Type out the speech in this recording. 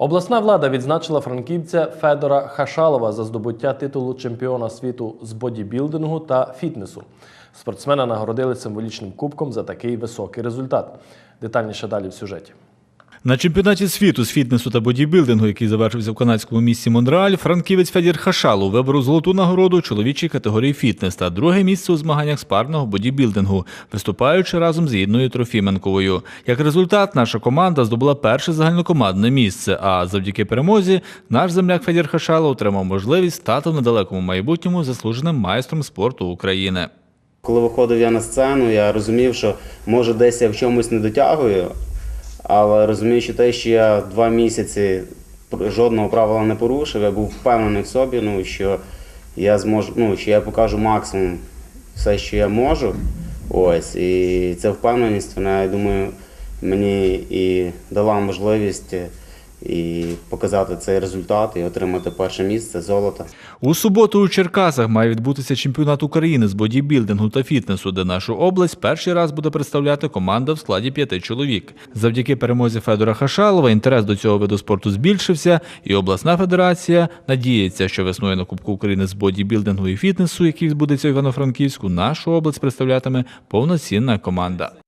Обласна влада відзначила франківця Федора Хашалова за здобуття титулу чемпіона світу з бодібілдингу та фітнесу. Спортсмена нагородили символічним кубком за такий високий результат. Детальніше далі в сюжеті. На чемпіонаті світу з фітнесу та бодібілдингу, який завершився в канадському місті Монреаль, франківець Федір Хашалов виборов золоту нагороду чоловічій категорії фітнес та друге місце у змаганнях з парного бодібілдингу, виступаючи разом з Інною Трофіменковою. Як результат, наша команда здобула перше загальнокомандне місце. А завдяки перемозі наш земляк Федір Хашалов отримав можливість стати в недалекому майбутньому заслуженим майстром спорту України. Коли виходив я на сцену, я розумів, що може десь я в чомусь не дотягую, але розуміючи те, що я два місяці жодного правила не порушив, я був впевнений в собі, ну, що я зможу, ну, що я покажу максимум все, що я можу. Ось, і ця впевненість, вона, я думаю, мені і дала можливість і показати цей результат і отримати перше місце золото. У суботу у Черкасах має відбутися чемпіонат України з бодібілдингу та фітнесу, де нашу область перший раз буде представляти команда в складі п'яти чоловік. Завдяки перемозі Федора Хашалова інтерес до цього виду спорту збільшився, і обласна федерація надіється, що весною на Кубку України з бодібілдингу і фітнесу, який відбудеться в Івано-Франківську, нашу область представлятиме повноцінна команда.